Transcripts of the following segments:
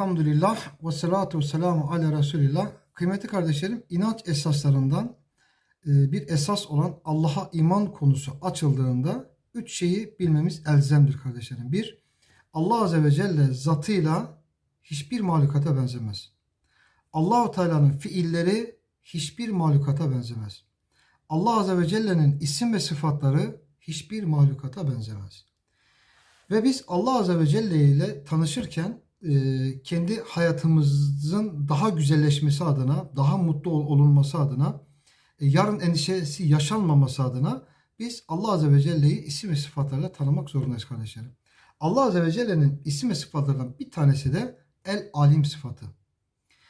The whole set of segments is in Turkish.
Elhamdülillah ve salatu ve selamu ala Resulillah. Kıymetli kardeşlerim, inanç esaslarından e, bir esas olan Allah'a iman konusu açıldığında üç şeyi bilmemiz elzemdir kardeşlerim. Bir, Allah Azze ve Celle zatıyla hiçbir mahlukata benzemez. Allahu Teala'nın fiilleri hiçbir mahlukata benzemez. Allah Azze ve Celle'nin isim ve sıfatları hiçbir mahlukata benzemez. Ve biz Allah Azze ve Celle ile tanışırken kendi hayatımızın daha güzelleşmesi adına, daha mutlu ol- olunması adına, e, yarın endişesi yaşanmaması adına biz Allah Azze ve Celle'yi isim ve sıfatlarla tanımak zorundayız kardeşlerim. Allah Azze ve Celle'nin isim ve sıfatlarından bir tanesi de El Alim sıfatı.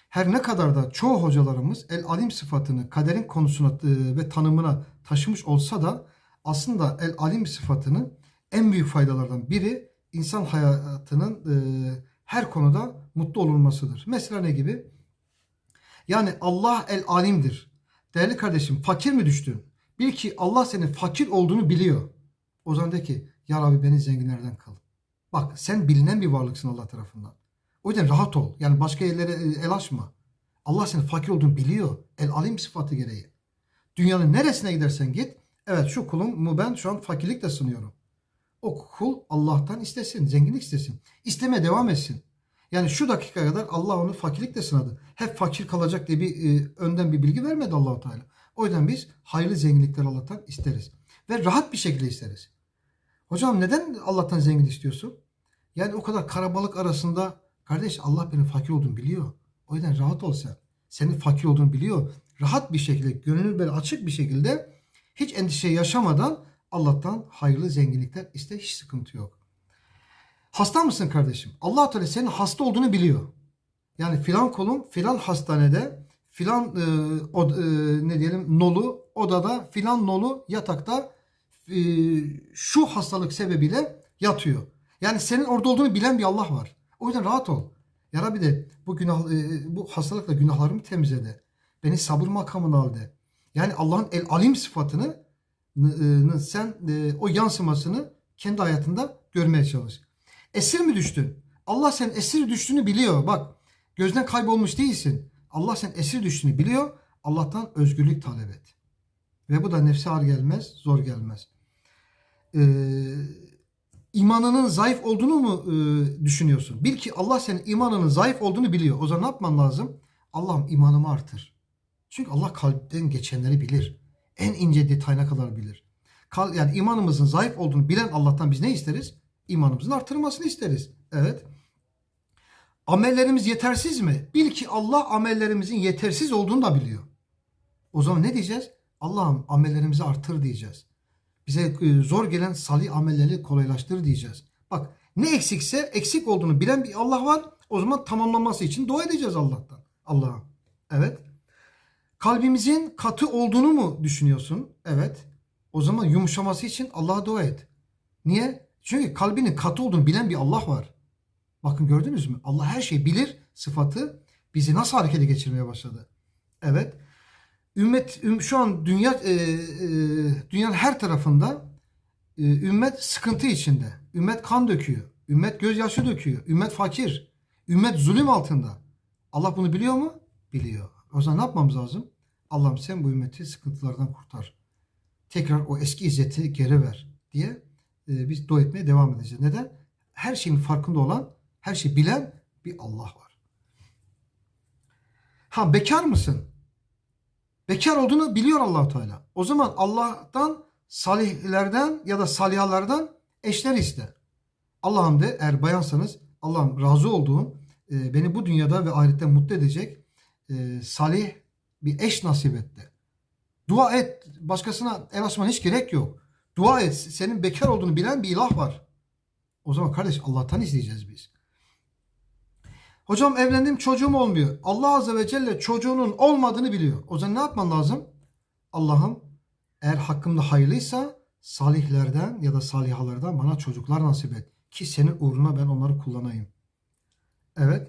Her ne kadar da çoğu hocalarımız El Alim sıfatını kaderin konusuna e, ve tanımına taşımış olsa da aslında El Alim sıfatının en büyük faydalardan biri insan hayatının e, her konuda mutlu olunmasıdır. Mesela ne gibi? Yani Allah el alimdir. Değerli kardeşim fakir mi düştün? Bil ki Allah senin fakir olduğunu biliyor. O zaman de ki ya Rabbi beni zenginlerden kıl. Bak sen bilinen bir varlıksın Allah tarafından. O yüzden rahat ol. Yani başka yerlere e, el açma. Allah senin fakir olduğunu biliyor. El alim sıfatı gereği. Dünyanın neresine gidersen git. Evet şu kulumu ben şu an fakirlikle sınıyorum. O kul Allah'tan istesin, zenginlik istesin. İsteme devam etsin. Yani şu dakika kadar Allah onu fakirlikle sınadı. Hep fakir kalacak diye bir e, önden bir bilgi vermedi Allahu Teala. O yüzden biz hayırlı zenginlikler Allah'tan isteriz. Ve rahat bir şekilde isteriz. Hocam neden Allah'tan zengin istiyorsun? Yani o kadar karabalık arasında kardeş Allah benim fakir olduğumu biliyor. O yüzden rahat ol sen. Senin fakir olduğunu biliyor. Rahat bir şekilde, gönlün böyle açık bir şekilde hiç endişe yaşamadan Allah'tan hayırlı zenginlikler iste hiç sıkıntı yok. Hasta mısın kardeşim? Allah Teala senin hasta olduğunu biliyor. Yani filan kolun filan hastanede filan e, o, e, ne diyelim nolu odada filan nolu yatakta e, şu hastalık sebebiyle yatıyor. Yani senin orada olduğunu bilen bir Allah var. O yüzden rahat ol. Ya Rabbi de bu günah e, bu hastalıkla günahlarımı temizle de. Beni sabır makamına al de. Yani Allah'ın el alim sıfatını n- sen e, o yansımasını kendi hayatında görmeye çalış. Esir mi düştün? Allah sen esir düştüğünü biliyor. Bak gözden kaybolmuş değilsin. Allah sen esir düştüğünü biliyor. Allah'tan özgürlük talep et. Ve bu da nefse ağır gelmez, zor gelmez. Ee, imanının zayıf olduğunu mu e, düşünüyorsun? Bil ki Allah senin imanının zayıf olduğunu biliyor. O zaman ne yapman lazım? Allah'ım imanımı artır. Çünkü Allah kalpten geçenleri bilir. En ince detayına kadar bilir. Kal- Yani imanımızın zayıf olduğunu bilen Allah'tan biz ne isteriz? İmanımızın artırılmasını isteriz. Evet. Amellerimiz yetersiz mi? Bil ki Allah amellerimizin yetersiz olduğunu da biliyor. O zaman ne diyeceğiz? Allah'ım amellerimizi artır diyeceğiz. Bize e, zor gelen salih amelleri kolaylaştır diyeceğiz. Bak ne eksikse eksik olduğunu bilen bir Allah var. O zaman tamamlanması için dua edeceğiz Allah'tan. Allah'a. Evet. Kalbimizin katı olduğunu mu düşünüyorsun? Evet. O zaman yumuşaması için Allah'a dua et. Niye? Çünkü kalbinin katı olduğunu bilen bir Allah var. Bakın gördünüz mü? Allah her şeyi bilir sıfatı bizi nasıl harekete geçirmeye başladı. Evet. Ümmet üm- şu an dünya e, e, dünyanın her tarafında e, ümmet sıkıntı içinde. Ümmet kan döküyor. Ümmet gözyaşı döküyor. Ümmet fakir. Ümmet zulüm altında. Allah bunu biliyor mu? Biliyor. O zaman ne yapmamız lazım? Allah'ım sen bu ümmeti sıkıntılardan kurtar. Tekrar o eski izzeti geri ver diye biz dua etmeye devam edeceğiz. Neden? Her şeyin farkında olan, her şeyi bilen bir Allah var. Ha bekar mısın? Bekar olduğunu biliyor Allahu Teala. O zaman Allah'tan salihlerden ya da salihalardan eşler iste. Allah'ım de eğer bayansanız Allah'ım razı olduğum e, beni bu dünyada ve ahirette mutlu edecek e, salih bir eş nasip et de. Dua et. Başkasına el açmana hiç gerek yok. Dua et. Senin bekar olduğunu bilen bir ilah var. O zaman kardeş Allah'tan isteyeceğiz biz. Hocam evlendim çocuğum olmuyor. Allah Azze ve Celle çocuğunun olmadığını biliyor. O zaman ne yapman lazım? Allah'ım eğer hakkımda hayırlıysa salihlerden ya da salihalardan bana çocuklar nasip et. Ki senin uğruna ben onları kullanayım. Evet.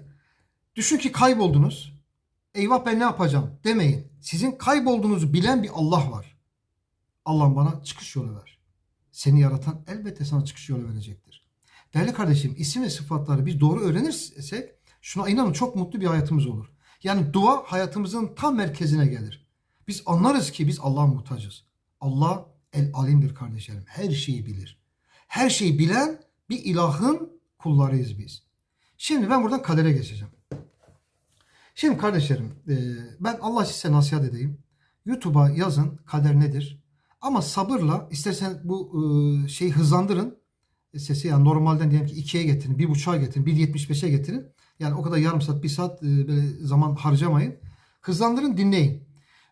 Düşün ki kayboldunuz. Eyvah ben ne yapacağım demeyin. Sizin kaybolduğunuzu bilen bir Allah var. Allah'ım bana çıkış yolu ver. Seni yaratan elbette sana çıkış yolu verecektir. Değerli kardeşim isim ve sıfatları biz doğru öğrenirsek Şuna inanın çok mutlu bir hayatımız olur. Yani dua hayatımızın tam merkezine gelir. Biz anlarız ki biz Allah'a muhtacız. Allah el alimdir kardeşlerim. Her şeyi bilir. Her şeyi bilen bir ilahın kullarıyız biz. Şimdi ben buradan kadere geçeceğim. Şimdi kardeşlerim e, ben Allah size nasihat edeyim. YouTube'a yazın kader nedir? Ama sabırla istersen bu e, şeyi hızlandırın. E, Sesi yani normalden diyelim ki 2'ye getirin, 1.5'a getirin, 1.75'e getirin. Yani o kadar yarım saat, bir saat e, böyle zaman harcamayın. Hızlandırın, dinleyin.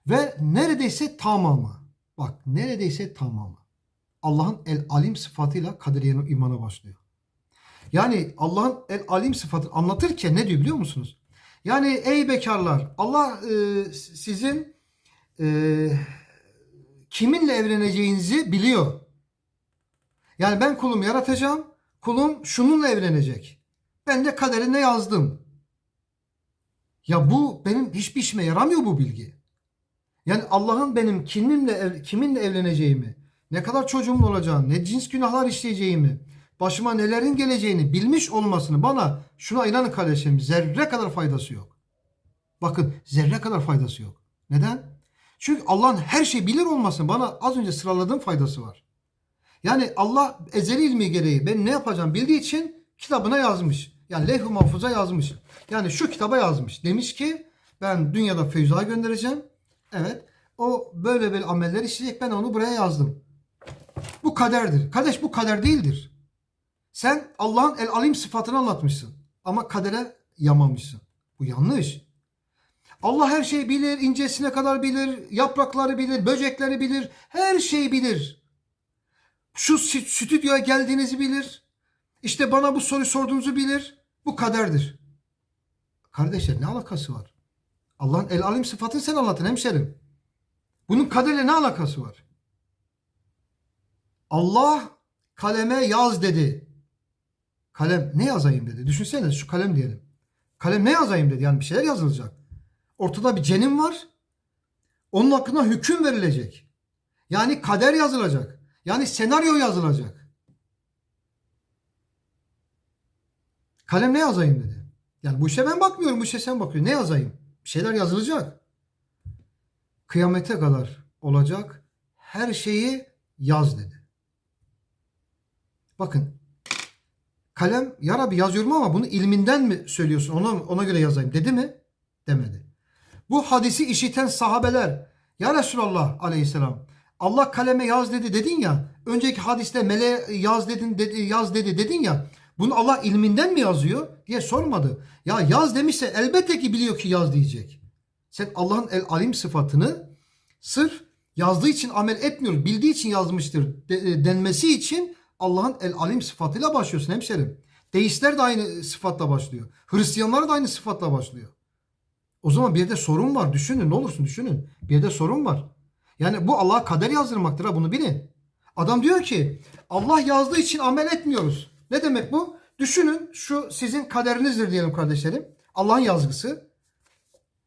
Ve neredeyse tamamı, bak neredeyse tamamı Allah'ın el alim sıfatıyla kaderiye imana başlıyor. Yani Allah'ın el alim sıfatını anlatırken ne diyor biliyor musunuz? Yani ey bekarlar Allah e, sizin e, kiminle evleneceğinizi biliyor. Yani ben kulum yaratacağım. Kulum şununla evlenecek. Ben de kaderine yazdım. Ya bu benim hiçbir işime yaramıyor bu bilgi. Yani Allah'ın benim kiminle kiminle evleneceğimi, ne kadar çocuğumun olacağını, ne cins günahlar işleyeceğimi, başıma nelerin geleceğini bilmiş olmasını bana şuna inanın kardeşim zerre kadar faydası yok. Bakın zerre kadar faydası yok. Neden? Çünkü Allah'ın her şeyi bilir olmasının bana az önce sıraladığım faydası var. Yani Allah ezeli ilmi gereği ben ne yapacağım bildiği için kitabına yazmış. Yani levh-i mahfuza yazmış. Yani şu kitaba yazmış. Demiş ki ben dünyada feyza göndereceğim. Evet. O böyle böyle ameller işleyecek. Ben onu buraya yazdım. Bu kaderdir. Kardeş bu kader değildir. Sen Allah'ın el alim sıfatını anlatmışsın. Ama kadere yamamışsın. Bu yanlış. Allah her şeyi bilir, incesine kadar bilir, yaprakları bilir, böcekleri bilir, her şeyi bilir. Şu stü- stüdyoya geldiğinizi bilir. İşte bana bu soruyu sorduğunuzu bilir. Bu kaderdir. Kardeşler ne alakası var? Allah'ın el alim sıfatını sen anlatın hemşerim. Bunun kaderle ne alakası var? Allah kaleme yaz dedi. Kalem ne yazayım dedi. Düşünsene şu kalem diyelim. Kalem ne yazayım dedi. Yani bir şeyler yazılacak. Ortada bir cenin var. Onun hakkında hüküm verilecek. Yani kader yazılacak. Yani senaryo yazılacak. Kalem ne yazayım dedi. Yani bu işe ben bakmıyorum. Bu işe sen bakıyorsun. Ne yazayım? Bir şeyler yazılacak. Kıyamete kadar olacak. Her şeyi yaz dedi. Bakın kalem ya Rabbi yazıyorum ama bunu ilminden mi söylüyorsun? Ona, ona göre yazayım dedi mi? Demedi. Bu hadisi işiten sahabeler ya Resulallah aleyhisselam Allah kaleme yaz dedi dedin ya önceki hadiste mele yaz dedin dedi, yaz dedi dedin ya bunu Allah ilminden mi yazıyor diye sormadı. Ya yaz demişse elbette ki biliyor ki yaz diyecek. Sen Allah'ın el alim sıfatını sırf yazdığı için amel etmiyor, bildiği için yazmıştır de- denmesi için Allah'ın el alim sıfatıyla başlıyorsun hemşerim. Deistler de aynı sıfatla başlıyor. Hristiyanlar da aynı sıfatla başlıyor. O zaman bir yerde sorun var. Düşünün ne olursun düşünün. Bir yerde sorun var. Yani bu Allah'a kader yazdırmaktır ha bunu bilin. Adam diyor ki Allah yazdığı için amel etmiyoruz. Ne demek bu? Düşünün şu sizin kaderinizdir diyelim kardeşlerim. Allah'ın yazgısı.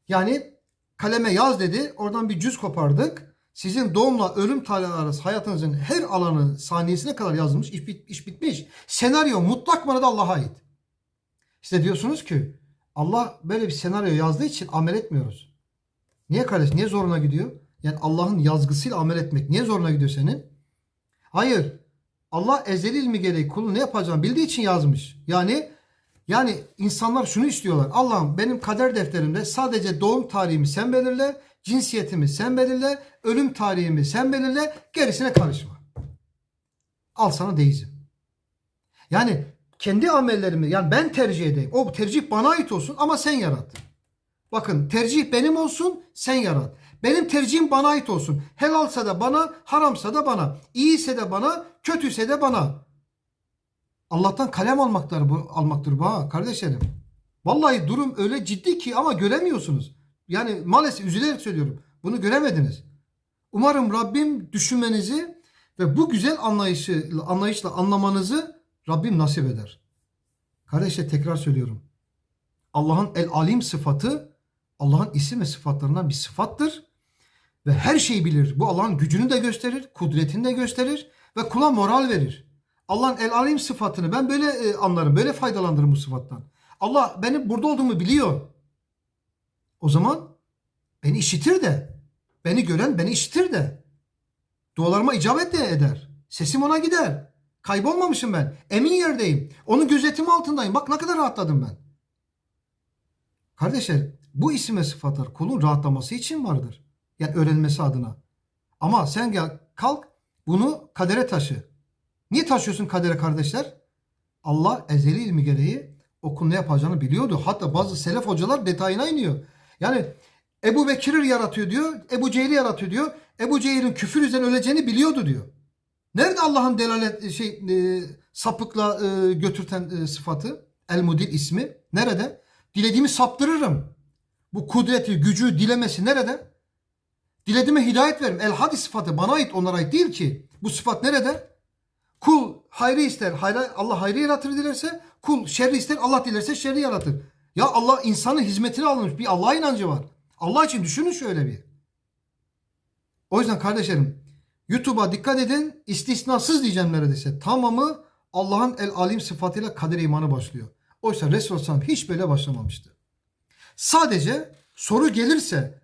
Yani kaleme yaz dedi. Oradan bir cüz kopardık. Sizin doğumla ölüm tarihi arası hayatınızın her alanı saniyesine kadar yazılmış. iş, bit- iş bitmiş. Senaryo mutlak manada Allah'a ait. İşte diyorsunuz ki Allah böyle bir senaryo yazdığı için amel etmiyoruz. Niye kardeş? Niye zoruna gidiyor? Yani Allah'ın yazgısıyla amel etmek niye zoruna gidiyor senin? Hayır. Allah ezeli ilmi gereği kulun ne yapacağını bildiği için yazmış. Yani yani insanlar şunu istiyorlar. Allah'ım benim kader defterimde sadece doğum tarihimi sen belirle, cinsiyetimi sen belirle, ölüm tarihimi sen belirle, gerisine karışma. Al sana deizm. Yani kendi amellerimi yani ben tercih edeyim. O tercih bana ait olsun ama sen yarat. Bakın tercih benim olsun sen yarat. Benim tercihim bana ait olsun. Helalsa da bana, haramsa da bana. İyiyse de bana, kötüyse de bana. Allah'tan kalem almaktır bu, almaktır bu ha kardeşlerim. Vallahi durum öyle ciddi ki ama göremiyorsunuz. Yani maalesef üzülerek söylüyorum. Bunu göremediniz. Umarım Rabbim düşünmenizi ve bu güzel anlayışı, anlayışla anlamanızı Rabbim nasip eder. Kardeşler tekrar söylüyorum. Allah'ın el alim sıfatı Allah'ın isim ve sıfatlarından bir sıfattır. Ve her şeyi bilir. Bu Allah'ın gücünü de gösterir, kudretini de gösterir ve kula moral verir. Allah'ın el alim sıfatını ben böyle e, anlarım, böyle faydalanırım bu sıfattan. Allah benim burada olduğumu biliyor. O zaman beni işitir de. Beni gören beni işitir de. Dualarıma icabet de eder. Sesim ona gider. Kaybolmamışım ben. Emin yerdeyim. Onun gözetimi altındayım. Bak ne kadar rahatladım ben. Kardeşler bu isim ve sıfatlar kulun rahatlaması için vardır. Yani öğrenmesi adına. Ama sen gel kalk bunu kadere taşı. Niye taşıyorsun kadere kardeşler? Allah ezeli ilmi gereği okul ne yapacağını biliyordu. Hatta bazı selef hocalar detayına iniyor. Yani Ebu Bekir'i yaratıyor diyor. Ebu Cehil'i yaratıyor diyor. Ebu Cehil'in küfür yüzünden öleceğini biliyordu diyor. Nerede Allah'ın delalet şey e, sapıkla e, götürten e, sıfatı? El Mudil ismi. Nerede? Dilediğimi saptırırım. Bu kudreti, gücü, dilemesi nerede? Dilediğime hidayet veririm. El Hadi sıfatı bana ait, onlara ait değil ki. Bu sıfat nerede? Kul hayrı ister. Hayra, Allah hayrı yaratır dilerse. Kul şerri ister. Allah dilerse şerri yaratır. Ya Allah insanın hizmetine alınmış. Bir Allah inancı var. Allah için düşünün şöyle bir. O yüzden kardeşlerim YouTube'a dikkat edin. İstisnasız diyeceğim neredeyse. Tamamı Allah'ın el alim sıfatıyla kader imanı başlıyor. Oysa Resulullah hiç böyle başlamamıştı. Sadece soru gelirse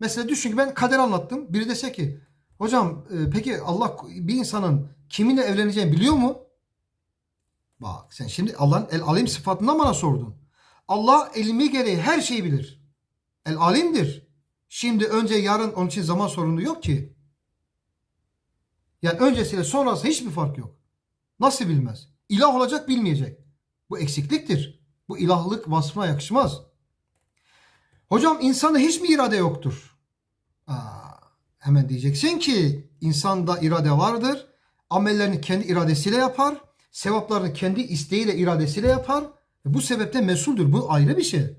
mesela düşün ki ben kader anlattım. Biri dese ki hocam e, peki Allah bir insanın kiminle evleneceğini biliyor mu? Bak sen şimdi Allah'ın el alim sıfatından bana sordun. Allah ilmi gereği her şeyi bilir. El alimdir. Şimdi önce yarın onun için zaman sorunu yok ki. Yani öncesiyle sonrası hiçbir fark yok. Nasıl bilmez? İlah olacak bilmeyecek. Bu eksikliktir. Bu ilahlık vasfına yakışmaz. Hocam insanda hiç mi irade yoktur? Aa, hemen diyeceksin ki insanda irade vardır. Amellerini kendi iradesiyle yapar. Sevaplarını kendi isteğiyle iradesiyle yapar. Ve bu sebepten mesuldür. Bu ayrı bir şey.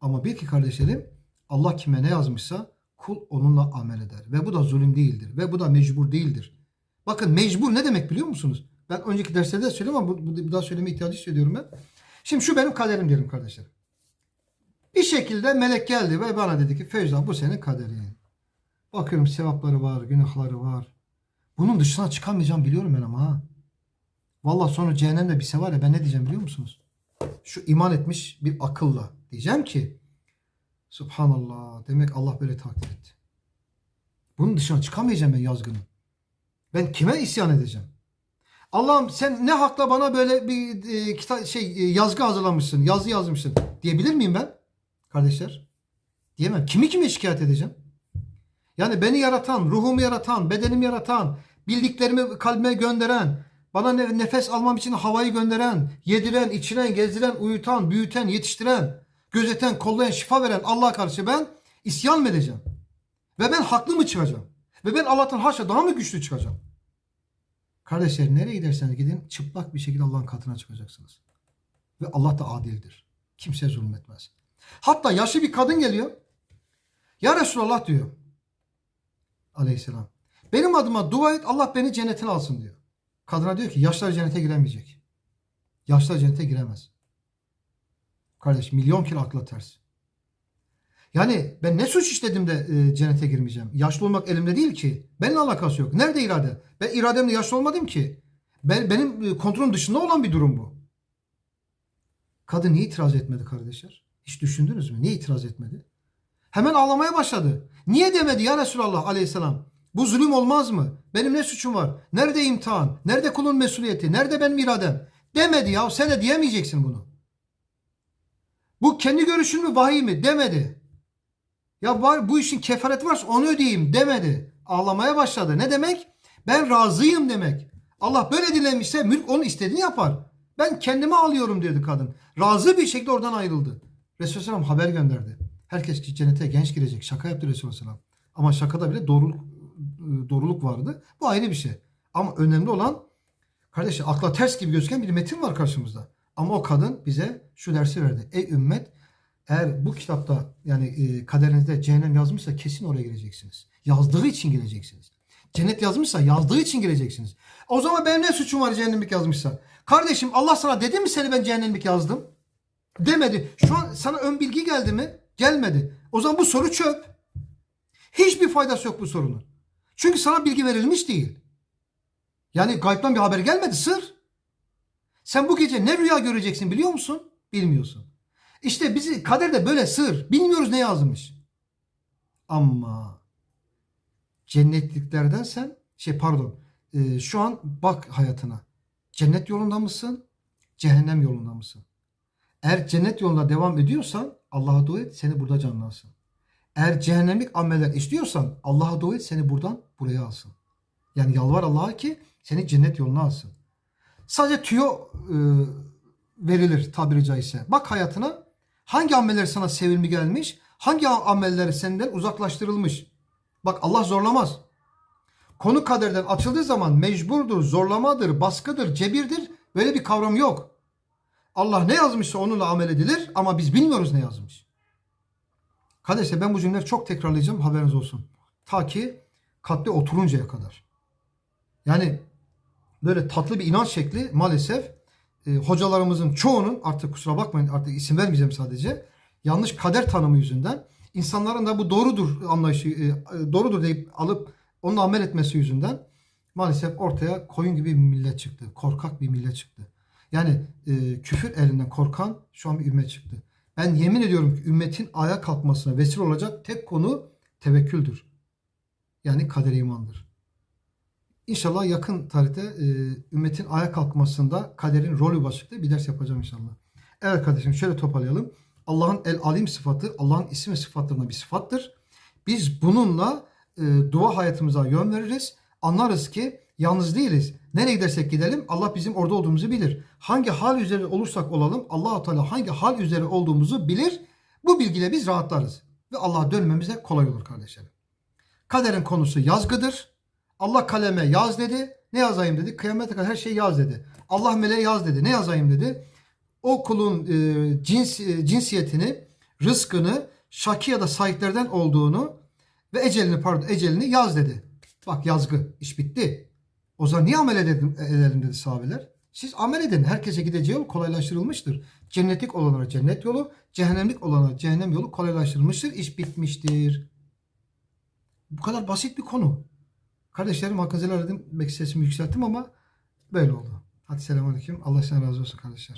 Ama bil ki kardeşlerim Allah kime ne yazmışsa kul onunla amel eder. Ve bu da zulüm değildir. Ve bu da mecbur değildir. Bakın mecbur ne demek biliyor musunuz? Ben önceki derslerde de söyledim ama bu, bu, daha söyleme ihtiyacı hissediyorum ben. Şimdi şu benim kaderim diyelim kardeşlerim. Bir şekilde melek geldi ve bana dedi ki Feyza bu senin kaderin. Bakıyorum sevapları var, günahları var. Bunun dışına çıkamayacağım biliyorum ben ama ha. Vallahi sonra cehennemde bir var ya ben ne diyeceğim biliyor musunuz? Şu iman etmiş bir akılla diyeceğim ki Subhanallah demek Allah böyle takdir etti. Bunun dışına çıkamayacağım ben yazgının. Ben kime isyan edeceğim? Allah'ım sen ne hakla bana böyle bir e, kitap şey e, yazgı hazırlamışsın, yazı yazmışsın diyebilir miyim ben? Kardeşler? Diyemem. Kimi kime şikayet edeceğim? Yani beni yaratan, ruhumu yaratan, bedenimi yaratan, bildiklerimi kalbime gönderen, bana ne- nefes almam için havayı gönderen, yediren, içiren, gezdiren, uyutan, büyüten, yetiştiren, gözeten, kollayan, şifa veren Allah'a karşı ben isyan mı edeceğim? Ve ben haklı mı çıkacağım? Ve ben Allah'tan haşa daha mı güçlü çıkacağım? Kardeşler nereye giderseniz gidin çıplak bir şekilde Allah'ın katına çıkacaksınız. Ve Allah da adildir. Kimseye zulmetmez. Hatta yaşlı bir kadın geliyor. Ya Resulallah diyor. Aleyhisselam. Benim adıma dua et Allah beni cennetine alsın diyor. Kadına diyor ki yaşlar cennete giremeyecek. Yaşlar cennete giremez. Kardeş milyon kere akla ters. Yani ben ne suç işledim de e, cennete girmeyeceğim? Yaşlı olmak elimde değil ki. Benimle alakası yok. Nerede irade? Ben irademle yaşlı olmadım ki. Ben, benim e, kontrolüm dışında olan bir durum bu. Kadın niye itiraz etmedi kardeşler? Hiç düşündünüz mü? Niye itiraz etmedi? Hemen ağlamaya başladı. Niye demedi ya Resulallah aleyhisselam? Bu zulüm olmaz mı? Benim ne suçum var? Nerede imtihan? Nerede kulun mesuliyeti? Nerede benim iradem? Demedi ya. Sen de diyemeyeceksin bunu. Bu kendi görüşün mü vahiy mi? Demedi. Ya var bu işin kefareti varsa onu ödeyeyim demedi. Ağlamaya başladı. Ne demek? Ben razıyım demek. Allah böyle dilemişse mülk onun istediğini yapar. Ben kendime alıyorum dedi kadın. Razı bir şekilde oradan ayrıldı. Resulullah Sallam haber gönderdi. Herkes cennete genç girecek. Şaka yaptı Resulullah Sallam. Ama şakada bile doğruluk, doğruluk vardı. Bu ayrı bir şey. Ama önemli olan kardeşler akla ters gibi gözüken bir metin var karşımızda. Ama o kadın bize şu dersi verdi. Ey ümmet eğer bu kitapta yani e, kaderinizde cehennem yazmışsa kesin oraya gireceksiniz. Yazdığı için gireceksiniz. Cennet yazmışsa yazdığı için gireceksiniz. O zaman benim ne suçum var cehennemlik yazmışsa? Kardeşim Allah sana dedi mi seni ben cehennemlik yazdım? Demedi. Şu an sana ön bilgi geldi mi? Gelmedi. O zaman bu soru çöp. Hiçbir faydası yok bu sorunun. Çünkü sana bilgi verilmiş değil. Yani gaybtan bir haber gelmedi sır. Sen bu gece ne rüya göreceksin biliyor musun? Bilmiyorsun. İşte bizi kaderde böyle sır. Bilmiyoruz ne yazmış. Ama cennetliklerden sen şey pardon e, şu an bak hayatına. Cennet yolunda mısın? Cehennem yolunda mısın? Eğer cennet yolunda devam ediyorsan Allah'a dua et seni burada canlansın. Eğer cehennemlik ameller işliyorsan Allah'a dua et seni buradan buraya alsın. Yani yalvar Allah'a ki seni cennet yoluna alsın. Sadece tüyo e, verilir tabiri caizse. Bak hayatına hangi ameller sana sevimli gelmiş, hangi ameller senden uzaklaştırılmış. Bak Allah zorlamaz. Konu kaderden açıldığı zaman mecburdur, zorlamadır, baskıdır, cebirdir. Böyle bir kavram yok. Allah ne yazmışsa onunla amel edilir ama biz bilmiyoruz ne yazmış. Kardeşler ben bu cümleleri çok tekrarlayacağım haberiniz olsun. Ta ki kalpte oturuncaya kadar. Yani böyle tatlı bir inanç şekli maalesef e, hocalarımızın çoğunun artık kusura bakmayın artık isim vermeyeceğim sadece yanlış kader tanımı yüzünden insanların da bu doğrudur anlayışı e, doğrudur deyip alıp onunla amel etmesi yüzünden maalesef ortaya koyun gibi bir millet çıktı. Korkak bir millet çıktı. Yani e, küfür elinden korkan şu an bir ümmet çıktı. Ben yemin ediyorum ki ümmetin ayağa kalkmasına vesile olacak tek konu tevekküldür. Yani kader imandır. İnşallah yakın tarihte e, ümmetin ayağa kalkmasında kaderin rolü başlıklı bir ders yapacağım inşallah. Evet kardeşim şöyle toparlayalım. Allah'ın el alim sıfatı Allah'ın isim ve sıfatlarından bir sıfattır. Biz bununla e, dua hayatımıza yön veririz. Anlarız ki yalnız değiliz. Nereye gidersek gidelim Allah bizim orada olduğumuzu bilir. Hangi hal üzere olursak olalım allah Teala hangi hal üzere olduğumuzu bilir. Bu bilgiyle biz rahatlarız. Ve Allah'a dönmemiz de kolay olur kardeşlerim. Kaderin konusu yazgıdır. Allah kaleme yaz dedi. Ne yazayım dedi. Kıyamete kadar her şeyi yaz dedi. Allah meleğe yaz dedi. Ne yazayım dedi. O kulun e, cins, e, cinsiyetini, rızkını, şaki ya da sahiplerden olduğunu ve ecelini pardon ecelini yaz dedi. Bak yazgı. iş bitti. O zaman niye amel edelim, edelim dedi sahabeler. Siz amel edin. Herkese gideceği yol kolaylaştırılmıştır. Cennetlik olanlara cennet yolu, cehennemlik olanlara cehennem yolu kolaylaştırılmıştır. İş bitmiştir. Bu kadar basit bir konu. Kardeşlerim hakkınızı helal edin. Belki sesimi yükselttim ama böyle oldu. Hadi selamünaleyküm. Allah sizden razı olsun kardeşler.